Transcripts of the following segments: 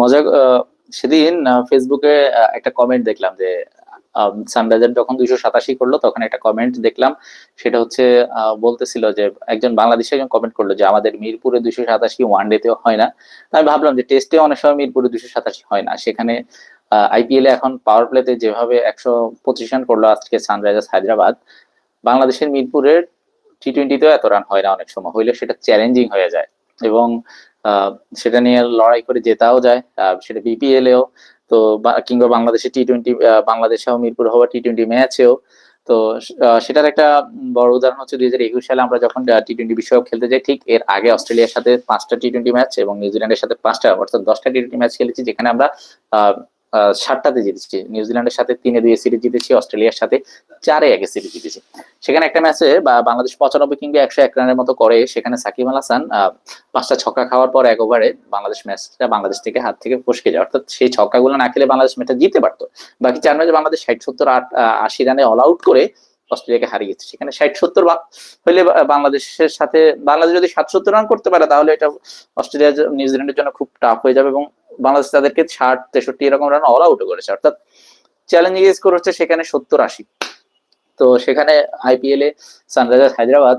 মজা সেদিন ফেসবুকে একটা কমেন্ট দেখলাম যে সানরাইজার যখন দুইশো সাতাশি করল, তখন একটা কমেন্ট দেখলাম। সেটা হচ্ছে বলতেছিল যে, একজন বাংলাদেশি একজন কমেন্ট করল যে, আমাদের মিরপুরে দুইশো সাতাশি ওয়ান ডেতেও হয় না। আমি ভাবলাম যে টেস্টে অনেক সময় মিরপুরে দুইশো সাতাশি হয় না। সেখানে আইপিএল এ এখন পাওয়ার প্লেতে যেভাবে একশো পঁচিশ রান করল আজকে সানরাইজার্স হায়দ্রাবাদ, বাংলাদেশের মিরপুরের টি টোয়েন্টিতেও এত রান হয় না অনেক সময়। হইলে সেটা চ্যালেঞ্জিং হয়ে যায়। এবং সেটা নিয়ে লড়াই করে জেতাও যায়। সেটা বিপিএল এও। তো কিংবা বাংলাদেশের টি টোয়েন্টি বাংলাদেশেও মিরপুর হওয়া টি টোয়েন্টি ম্যাচেও। তো সেটার একটা বড় উদাহরণ হচ্ছে দুই হাজার একুশ সালে আমরা যখন টি টোয়েন্টি বিশ্বকাপ খেলতে যাই, ঠিক এর আগে অস্ট্রেলিয়ার সাথে পাঁচটা টি টোয়েন্টি ম্যাচ এবং নিউজিল্যান্ডের সাথে পাঁচটা, অর্থাৎ দশটা টি টোয়েন্টি ম্যাচ খেলেছি, যেখানে আমরা সাতটাতে জিতেছি। নিউজিল্যান্ডের সাথে তিনে দুই সিরিজ জিতেছি, অস্ট্রেলিয়ার সাথে চারে একে সিরিজ জিতেছি। সেখানে একটা ম্যাচে, বা বাংলাদেশ পঁচানব্বই কিংবা একশো এক রানের মতো করে, সেখানে সাকিব আল হাসান পাঁচটা ছক্কা খাওয়ার পর এক ওভারে বাংলাদেশ ম্যাচটা বাংলাদেশ থেকে হাত থেকে ফসকে যায়। অর্থাৎ সেই ছক্কাগুলো না খেলে বাংলাদেশ ম্যাচটা জিতে পারতো। বাকি চার ম্যাচে বাংলাদেশ ষাট, সত্তর, আট আশি রানে অল আউট করে অস্ট্রেলিয়াকে হারিয়েছে সেখানে ষাট সত্তর হইলে বা- বাংলাদেশের সাথে, বাংলাদেশ যদি ষাট সত্তর রান করতে পারে, তাহলে এটা অস্ট্রেলিয়া নিউজিল্যান্ডের জন্য খুব টাফ হয়ে যাবে এবং বাংলাদেশ তাদেরকে ষাট, তেষট্টি এরকম রান অল আউট করেছে। অর্থাৎ চ্যালেঞ্জিং স্কোর হচ্ছে সেখানে সত্তর আশি। তো সেখানে আইপিএল সানরাইজার্স হায়দ্রাবাদ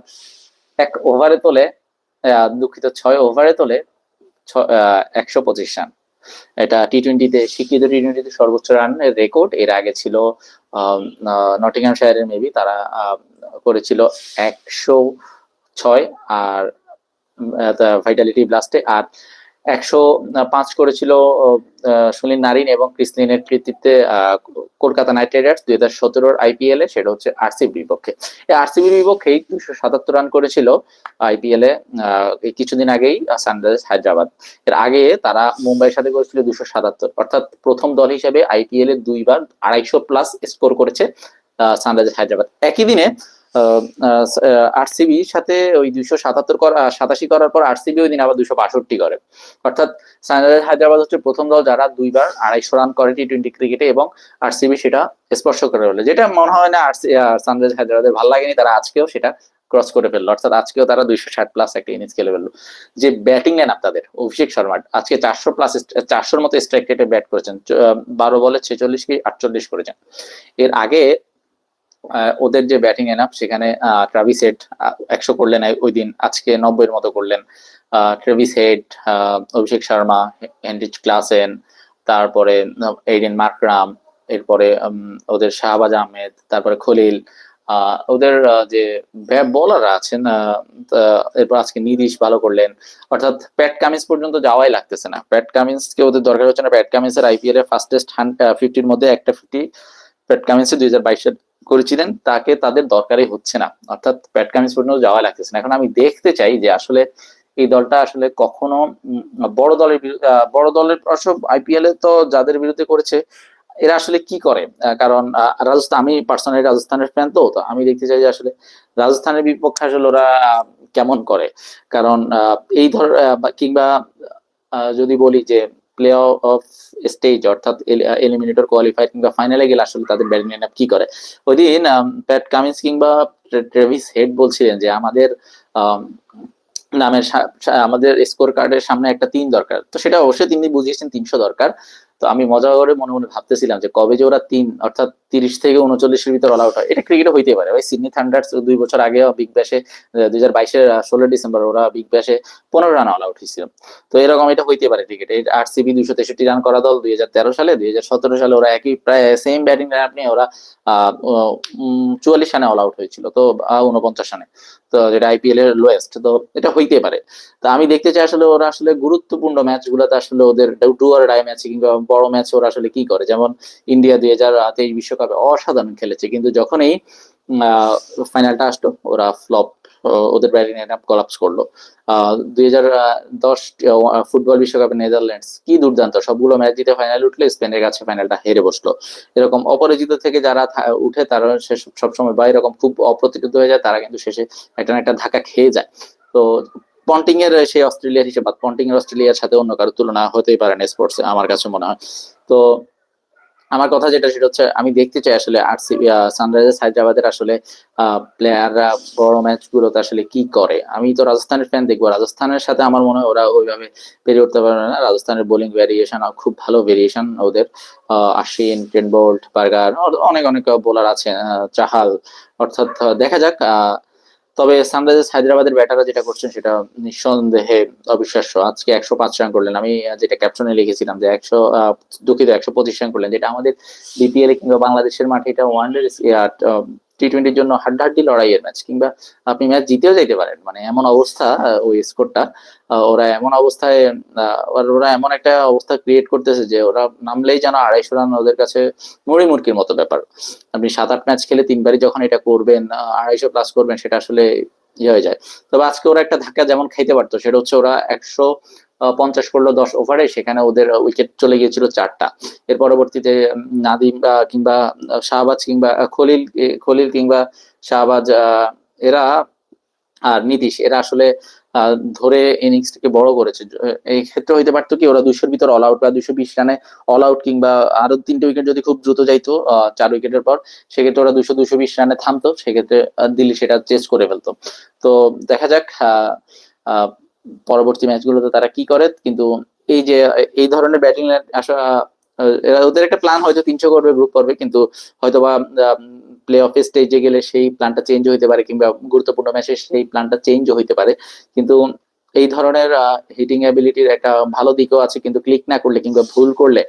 এক ওভারে তোলে দুঃখিত ছয় ওভারে তোলে একশো পঁচিশ রান এটা টি টোয়েন্টিতে স্বীকৃত টি টোয়েন্টিতে সর্বোচ্চ রানের রেকর্ড এর আগে ছিল নটিংহাম শায়ারের মেবি তারা করেছিল একশো ছয় আর ভাইটালিটি ব্লাস্টে আর একশো পাঁচ করেছিল সুনীল নারিন এবং ক্রিসলিনের কৃতিত্বে কলকাতা নাইট রাইডার্স দুই হাজার সতেরোর আইপিএল এ, সেটা হচ্ছে আরসিবির বিপক্ষে। এই আরসিবির বিপক্ষেই দুশো সাতাত্তর রান করেছিল আইপিএল এ কিছুদিন আগেই সানরাইজার্স হায়দ্রাবাদ। এর আগে তারা মুম্বাইয়ের সাথে করেছিল দুশো সাতাত্তর। অর্থাৎ প্রথম দল হিসেবে আইপিএল এ দুইবার আড়াইশো প্লাস স্কোর করেছে সানরাইজার্স হায়দ্রাবাদ। একই দিনে আরসিবি সাথে ওই দুইশো সাতাত্তর করা, সাতাশি করার পর আরসিবি ওই দিন আবার দুইশো বাষট্টি করে। অর্থাৎ সানরাইজার্স হায়দ্রাবাদ হচ্ছে প্রথম দল যারা দুইবার আড়াইশো রান করে টি টোয়েন্টি ক্রিকেটে এবং আরসিবি সেটা স্পর্শ করে হলো যেটা মনে হয় না আরসি সানরাইজার্স হায়দ্রাবাদের ভালো লাগেনি, তারা আজকেও সেটা ক্রস করে ফেলল। অর্থাৎ আজকেও তারা দুইশো ষাট প্লাস একটা ইনিংস খেলে ফেলল। যে ব্যাটিং লাইন আপ তাদের, অভিষেক শর্মা আজকে চারশো প্লাস চারশোর মতো স্ট্রাইক রেটে ব্যাট করেছেন। বারো বলে ছেচল্লিশ কি আটচল্লিশ করেছেন। এর আগে ওদের যে ব্যাটিং এন আপ সেখানে ট্রাভিস হেড একশো করলেন ওই দিন, আজকে নব্বইয়ের মতো করলেন। Travis Head Abhishek Sharma Heinrich Klaasen তারপরে এইডেন মার্করাম এরপরে ওদের শাহবাজ আহমেদ, তারপরে খলিল ওদের যে বোলাররা আছেন এরপর আজকে নিদিশ ভালো করলেন। অর্থাৎ প্যাট কামিন্স পর্যন্ত যাওয়াই লাগতেছে না। প্যাট কামিন্স কে ওদের দরকার হচ্ছে না। প্যাট কামিন্স এর আইপিএল এর ফার্স্টেস্ট ফিফটির মধ্যে একটা ফিফটি প্যাট কামিন্স দুই হাজার বাইশে করেছিলেন, তাকে তাদের দরকারই হচ্ছে না। অর্থাৎ প্যাট কামিন্স পর্যন্ত যাওয়া লাগতেছে না। এখন আমি দেখতে চাই যে আসলে এই দলটা আসলে কখনো বড় দলের বড় দলের অবশ্য আইপিএল এ তো যাদের বিরুদ্ধে করেছে, এরা আসলে কি করে? কারণ রাজস্থান, আমি পার্সোনালি রাজস্থানের ফ্যান তো তো আমি দেখতে চাই যে আসলে রাজস্থানের বিপক্ষে আসলে ওরা কেমন করে? কারণ এই ধর কিংবা যদি বলি যে প্লে অফ স্টেজ অর্থাৎ এলিমিনেটর কোয়ালিফাই কিংবা ফাইনালে গেলে আসলে তাদের ব্যাটিং কি করে? ওই দিন প্যাট কামিন্স কিংবা ট্রেভিস হেড বলছিলেন যে আমাদের আম, নামের আমাদের স্কোর কার্ডের সামনে একটা তিন দরকার। তো সেটা অবশ্যই তিনি বুঝিয়েছেন তিনশো দরকার। তো আমি মজা করে মনে মনে ভাবতেছিলাম যে কবে যে ওরা তিন, অর্থাৎ তিরিশ থেকে উনচল্লিশের ভিতর অল আউট হয়। এটা ক্রিকেটে হইতে পারে। ওই সিডনি থান্ডার্স দুই বছর আগে বিগ ব্যাশে দুই হাজার বাইশের ষোলো ডিসেম্বর ওরা বিগ ব্যাশে পনেরো রান অল আউট হয়েছিল। তো এরকম এটা হইতে পারে ক্রিকেটে আরসিবি দুইশো তেষট্টি রান করা দল দুই হাজার তেরো সালে, দুই হাজার সতেরো সালে ওরা একই, প্রায় সেম ব্যাটিং লাইন নিয়ে ওরা চুয়াল্লিশ রানে অল আউট হয়েছিল, তো উনপঞ্চাশ রানে তো যেটা আইপিএল এর লোয়েস্ট তো এটা হইতে পারে। তো আমি দেখতে চাই আসলে ওরা আসলে গুরুত্বপূর্ণ ম্যাচ গুলোতে আসলে ওদের ডু আর ডাই ম্যাচ কিংবা বড় ম্যাচ ওরা আসলে কি করে? যেমন ইন্ডিয়া দুই হাজার তেইশ বিশ্বকাপে অসাধারণ খেলেছে, কিন্তু যখনই ফাইনালটা আসলো, ওরা ফ্লপ ওদের ব্যাটিং লাইন কলাপস করল। দুই হাজার দশ ফুটবল বিশ্বকাপে নেদারল্যান্ডস কি দুর্দান্ত, সবগুলো ম্যাচ জিতে ফাইনাল উঠলে স্পেনের কাছে ফাইনালটা হেরে বসল। এরকম অপরাজিত থেকে যারা উঠে তারা সবসময় বা এরকম খুব অপ্রতিরোধ হয়ে যায়, তারা কিন্তু শেষে একটা না একটা ধাক্কা খেয়ে যায়। তো পন্টিং এর সেই অস্ট্রেলিয়ার হিসেবে পন্টিং এর অস্ট্রেলিয়ার সাথে অন্য কারও তুলনা হতেই পারে না স্পোর্টস আমার কাছে মনে হয়। তো আমার কথা যেটা সেটা হচ্ছে আমি দেখতে চাই আসলে আরসিবি সানরাইজার্স হায়দ্রাবাদের আসলে প্লেয়াররা বড় ম্যাচ গুলোতে আসলে কি করে। আমি তো রাজস্থানের ফ্যান দেখব রাজস্থানের সাথে আমার মনে হয় ওরা ওইভাবে পেরিয়ে উঠতে পারবে না। রাজস্থানের বোলিং ভ্যারিয়েশন খুব ভালো ভেরিয়েশন ওদের। আহ, আশ্বিন টেন বোল্ট বার্গার অনেক অনেক বোলার আছে চাহাল অর্থাৎ দেখা যাক আহ, তবে সানরাইজার্স হায়দ্রাবাদের ব্যাটাররা যেটা করছেন সেটা নিঃসন্দেহে অবিশ্বাস্য। আজকে একশো পাঁচ রান করলেন। আমি যেটা ক্যাপশনে লিখেছিলাম যে একশো দুঃখিত, একশো পঁচিশ রান করলেন, যেটা আমাদের বিপিএল কিংবা বাংলাদেশের মাঠে এটা ওয়ান ডে টি টোয়েন্টির জন্য হাড্ডাহাড্ডি লড়াইয়ের ম্যাচ কিংবা আপনি ম্যাচ জিতেও যেতে পারেন। মানে এমন অবস্থা ওই স্কোরটা ওরা এমন অবস্থায় ওরা- এমন একটা অবস্থা ক্রিয়েট করতেছে যে ওরা নামলেই যেন আড়াইশো রান ওদের কাছে মুড়ি মুরকির মতো ব্যাপার। আপনি সাত আট ম্যাচ খেলে তিনবারই যখন এটা করবেন আড়াইশো প্লাস করবেন, সেটা আসলে ইয়ে হয়ে যায়। তবে আজকে ওরা একটা ধাক্কা যেমন খাইতে পারতো, সেটা হচ্ছে ওরা একশো পঞ্চাশ করল দশ ওভারে সেখানে ওদের উইকেট চলে গিয়েছিল চারটা। এর পরবর্তীতে নাদিম কিংবা শাহবাজ কিংবা খলিল খলিল কিংবা শাহবাজ এরা আর নীতিশ এরা আসলে ধরে ইনিংসটাকে বড় করেছে। এই ক্ষেত্রে হইতে পারতো কি ওরা দুইশোর ভিতর অল আউট বা দুইশো বিশ রানে অল আউট কিংবা আরও তিনটে উইকেট যদি খুব দ্রুত যাইতো চার উইকেটের পর সেক্ষেত্রে ওরা দুশো দুশো বিশ রানে থামতো সেক্ষেত্রে দিল্লি সেটা চেস করে ফেলতো। তো দেখা যাক আহ, পরবর্তী ম্যাচগুলোতে তারা কি করে? কিন্তু এই যে, এই ধরনের ব্যাটিং আসা, এরা ওদের একটা প্ল্যান হয়তো তিনশো করবে গ্রুপ করবে, কিন্তু হয়তো বা প্লে অফ স্টেজে গেলে সেই প্ল্যানটা চেঞ্জ হইতে পারে, কিংবা গুরুত্বপূর্ণ ম্যাচে সেই প্ল্যানটা চেঞ্জ হইতে পারে। কিন্তু এই ধরনের হিটিং অ্যাবিলিটির একটা ভালো দিকও আছে, কিন্তু ক্লিক না করলে কিংবা ভুল করলে,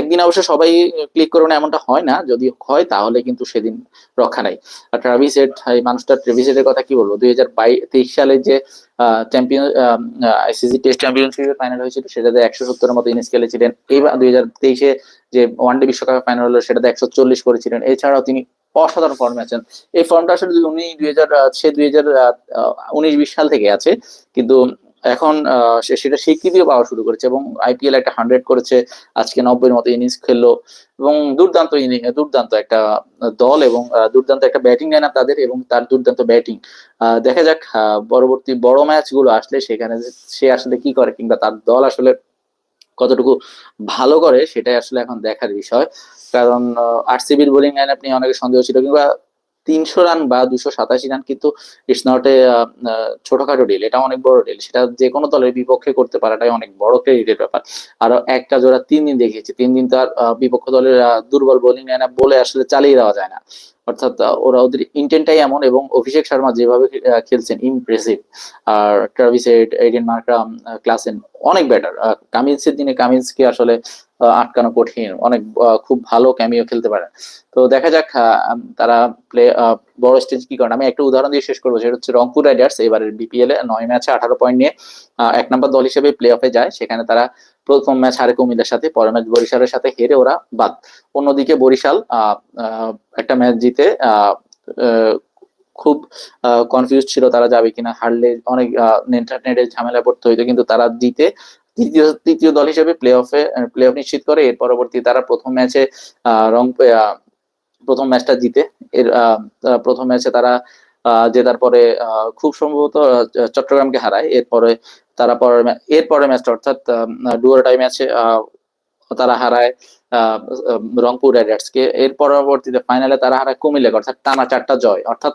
একদিন অবশ্য সবাই ক্লিক করবে না এমনটা হয় না, যদি হয় তাহলে কিন্তু সেদিন রক্ষা নাই। আর ট্রাভিস হেড এই মানুষটা ট্রাভিস হেডের কথা কি বলব? দুই হাজার তেইশ সালে যে চ্যাম্পিয়ন আইসিসি টেস্ট চ্যাম্পিয়নশিপের ফাইনাল হয়েছিল সেটাতে একশো সত্তরের মতো ইনিংস খেলেছিলেন। এইবার দুই হাজার তেইশে যে ওয়ানডে বিশ্বকাপের ফাইনাল হলো, সেটাতে একশো চল্লিশ করেছিলেন। এছাড়াও তিনি অসাধারণ ফর্মে আছেন। এই ফর্মটা আসলে উনি দুই হাজার সে দুই হাজার উনিশ বিশ সাল থেকে আছে, কিন্তু এখন সেটা স্বীকৃতিও পাওয়া শুরু করেছে এবং আইপিএল একটা হান্ড্রেড করেছে। আজকে নব্বইয়ের মতো ইনিংস খেললো এবং দুর্দান্ত ইনিংস দুর্দান্ত একটা দল এবং দুর্দান্ত একটা ব্যাটিং লাইন তাদের এবং তার দুর্দান্ত ব্যাটিং দেখা যাক পরবর্তী বড় ম্যাচগুলো আসলে সেখানে সে আসলে কি করে কিংবা তার দল আসলে কতটুকু ভালো করে সেটাই আসলে এখন দেখার বিষয়। কারণ আরসিবির বোলিং লাইন আপনি অনেকে সন্দেহ ছিল কিংবা তিনশো রান বা দুশো সাতাশি রান কিন্তু ইটস নট এ ছোটখাটো ডিল এটা অনেক বড় ডিল সেটা যে কোনো দলের বিপক্ষে করতে পারাটাই অনেক বড় ক্রেডিটের ব্যাপার। আর একটা জোড়া তিন দিন দেখিয়েছে, তিন দিন তার বিপক্ষ দলের দুর্বল বোলিং নেয় না বলে আসলে চালিয়ে দেওয়া যায় না। অর্থাৎ ওরা ওদের ইন্টেন্টটাই এমন এবং অভিষেক শর্মা যেভাবে খেলছেন ইমপ্রেসিভ আর Travis Head Aiden Markram Klaasen অনেক বেটার কামিন্সের দিনে কামিন্সকে আসলে আটকানো কঠিন। অনেক খুব ভালো ক্যামিও খেলতে পারে। তো দেখা যাক তারা প্লে বড় স্টেজ কি করেন আমি একটা উদাহরণ দিয়ে শেষ করব। সেটা হচ্ছে রংপুর রাইডার্স। এবারের বিপিএল এ নয় ম্যাচে আঠারো পয়েন্ট নিয়ে এক নম্বর দল হিসেবে প্লে অফে যায়। সেখানে তারা প্রথম ম্যাচ হারে কুমিল্লার সাথে, পরের ম্যাচ বরিশালের সাথে হেরে ওরা বাদ। অন্যদিকে বরিশাল একটা ম্যাচ জিতে খুব কনফিউজ ছিল তারা যাবে কিনা। হারলে অনেক ইন্টারনেটের ঝামেলা পড়তে হইতো। কিন্তু তারা জিতে তৃতীয় তৃতীয় দল হিসেবে প্লে অফে প্লে অফ নিশ্চিত করে। এর পরবর্তী তারা প্রথম ম্যাচে রং প্রথম ম্যাচটা জিতে। এর প্রথম ম্যাচে তারা জেতার পরে খুব সম্ভবত চট্টগ্রামকে হারায়। এরপরে তারা পরের ম্যা- এর পরের ম্যাচটা অর্থাৎ ডুয়ার টাই ম্যাচে তারা হারায় রংপুর রাইডার্সকে। এর পরবর্তীতে ফাইনালে তারা হারায় কুমিল্লাকে, অর্থাৎ টানা চারটা জয়। অর্থাৎ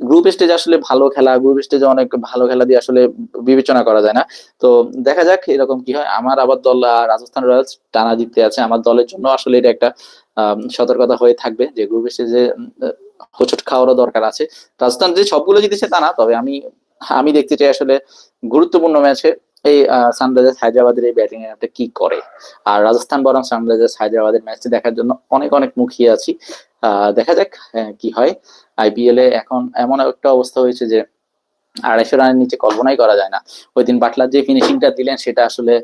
গ্রুপ স্টেজ আসলে ভালো খেলা গ্রুপ স্টেজে অনেক ভালো খেলা দিয়ে আসলে বিবেচনা করা যায় না। তো দেখা যাক এরকম কি হয়। আমার আবার দল রাজস্থান রয়্যালস টানা জিততে আছে। আমার দলের জন্য আসলে এটা একটা সতর্কতা হয়ে থাকবে যে গ্রুপ স্টেজে হোচট খাওয়ারও দরকার আছে। রাজস্থান যে সবগুলো জিতেছে তা না, তবে আমি আমি দেখতে চাই আসলে গুরুত্বপূর্ণ ম্যাচে এই সানরাইজার্স হায়দ্রাবাদের এই ব্যাটিং এ কি করে। আর রাজস্থান বনাম সানরাইজার্স হায়দ্রাবাদের ম্যাচটি দেখার জন্য অনেক অনেক মুখিয়ে আছি। দেখা যাক কি হয়। আইপিএল এ এখন এমন একটা অবস্থা হয়েছে যে আড়াইশো রানের নিচে কল্পনাই করা যায় না। ওই দিন বাটলার যে ফিনিশিংটা দিলেন, সেটা আসলে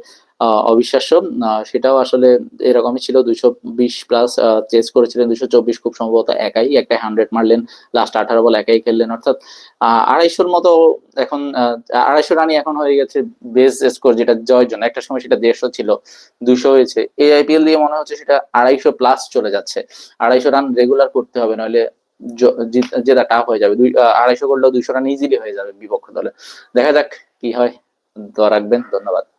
অবিশ্বাস্য। সেটাও আসলে এরকমই ছিল। দুইশো বিশ প্লাস চেস করেছিলেন দুইশো চব্বিশ খুব সম্ভবত একাই একটা হান্ড্রেড মারলেন। লাস্ট আঠারো বল একাই খেললেন। অর্থাৎ আড়াইশোর মতো এখন আড়াইশো রানই এখন হয়ে গেছে বেস স্কোর যেটা জয়ের জন্য একটা সময় সেটা দেড়শো ছিল, দুইশো হয়েছে। এই আইপিএল দিয়ে মনে হচ্ছে সেটা আড়াইশো প্লাস চলে যাচ্ছে। আড়াইশো রান রেগুলার করতে হবে, নইলে জিত- টাফ হয়ে যাবে। দুই আড়াইশো করলেও দুইশো রান ইজিলি হয়ে যাবে বিপক্ষ দলে। দেখা যাক কি হয়। রাখবেন। ধন্যবাদ।